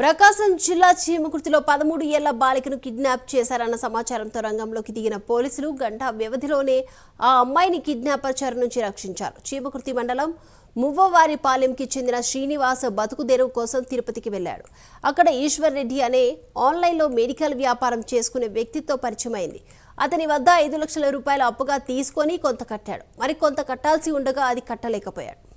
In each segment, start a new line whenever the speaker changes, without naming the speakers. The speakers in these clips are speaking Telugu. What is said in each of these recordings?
ప్రకాశం జిల్లా చీమకుర్తిలో పదమూడు ఏళ్ళ బాలికను కిడ్నాప్ చేశారన్న సమాచారంతో రంగంలోకి దిగిన పోలీసులు గంట వ్యవధిలోనే ఆ అమ్మాయిని కిడ్నాపర్చర్ నుంచి రక్షించారు. చీమకుర్తి మండలం మువ్వవారిపాలెంకి చెందిన శ్రీనివాస బతుకుదెరువు కోసం తిరుపతికి వెళ్ళాడు అక్కడ ఈశ్వర్ రెడ్డి అనే ఆన్లైన్లో మెడికల్ వ్యాపారం చేసుకునే వ్యక్తితో పరిచయమైంది. అతని వద్ద ఐదు లక్షల రూపాయలు అప్పుగా తీసుకొని కొంత కట్టాడు. మరి కొంత కట్టాల్సి ఉండగా అది కట్టలేకపోయాడు.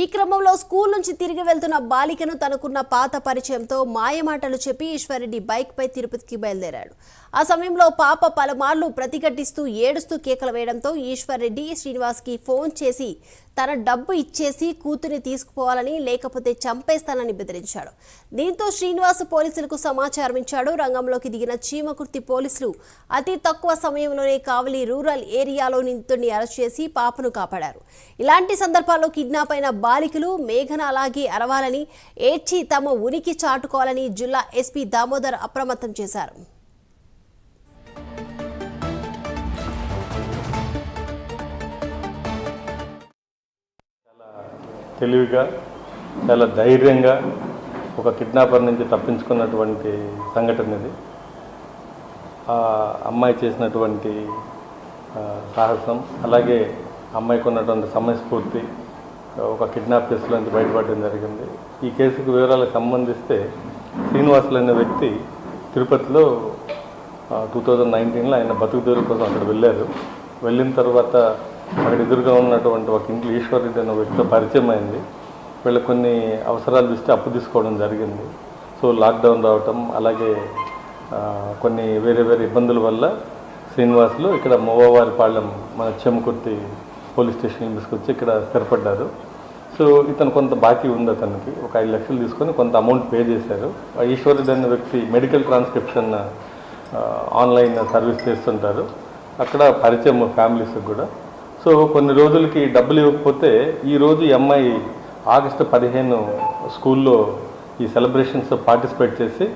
ఈ క్రమంలో స్కూల్ నుంచి తిరిగి వెళ్తున్న బాలికను తనకున్న పాత పరిచయంతో మాయమాటలు చెప్పి ఈశ్వరెడ్డి బైక్పై తిరుపతికి బయలుదేరాడు. ఆ సమయంలో పాప పలుమార్లు ప్రతిఘటిస్తూ ఏడుస్తూ కేకలు వేయడంతో ఈశ్వర్రెడ్డి శ్రీనివాస్కి ఫోన్ చేసి తన డబ్బు ఇచ్చేసి కూతురిని తీసుకుపోవాలని లేకపోతే చంపేస్తానని బెదిరించాడు. దీంతో శ్రీనివాస్ పోలీసులకు సమాచారం ఇచ్చాడు. రంగంలోకి దిగిన చీమకుర్తి పోలీసులు అతి తక్కువ సమయంలోనే కావలి రూరల్ ఏరియాలో నిందితుడిని అరెస్ట్ చేసి పాపను కాపాడారు. ఇలాంటి సందర్భాల్లో కిడ్నాప్ అయిన బాలికలు మేఘన అలాగే అరవాలని ఏడ్చి తమ ఉనికి చాటుకోవాలని జిల్లా ఎస్పీ దామోదర్ అప్రమత్తం చేశారు.
తెలివిగా చాలా ధైర్యంగా ఒక కిడ్నాపర్ నుంచి తప్పించుకున్నటువంటి సంఘటన ఇది ఆ అమ్మాయి చేసినటువంటి సాహసం అలాగే అమ్మాయికి ఉన్నటువంటి సమయస్ఫూర్తి ఒక కిడ్నాప్ కేసులో నుంచి బయటపడడం జరిగింది. ఈ కేసుకు వివరాలకు సంబంధిస్తే శ్రీనివాసులు అనే వ్యక్తి తిరుపతిలో టూ థౌజండ్ నైన్టీన్లో ఆయన బతుకు కోసం అక్కడ వెళ్ళారు. వెళ్ళిన తర్వాత మనకు ఎదురుగా ఉన్నటువంటి ఒక ఇంట్లో ఈశ్వరుడు అనే వ్యక్తితో పరిచయం అయింది. వీళ్ళు కొన్ని అవసరాలు దృష్టి అప్పు తీసుకోవడం జరిగింది. సో లాక్డౌన్ రావటం అలాగే కొన్ని వేరే వేరే ఇబ్బందుల వల్ల శ్రీనివాసులు ఇక్కడ మోవవారిపాళెం మన చెమకుర్తి పోలీస్ స్టేషన్ తీసుకొచ్చి ఇక్కడ స్థిరపడ్డారు. సో ఇతను కొంత బాకీ ఉంది అతనికి. ఒక ఐదు లక్షలు తీసుకొని కొంత అమౌంట్ పే చేశారు. ఆ ఈశ్వరుడు అనే వ్యక్తి మెడికల్ ట్రాన్స్క్రిప్షన్ ఆన్లైన్ సర్వీస్ చేస్తుంటారు. అక్కడ పరిచయం ఫ్యామిలీస్కి కూడా. సో కొన్ని రోజులకి డబ్బులు ఇవ్వకపోతే ఈరోజు ఈ అమ్మాయి ఆగస్టు పదిహేను స్కూల్లో ఈ సెలబ్రేషన్స్ పార్టిసిపేట్ చేసి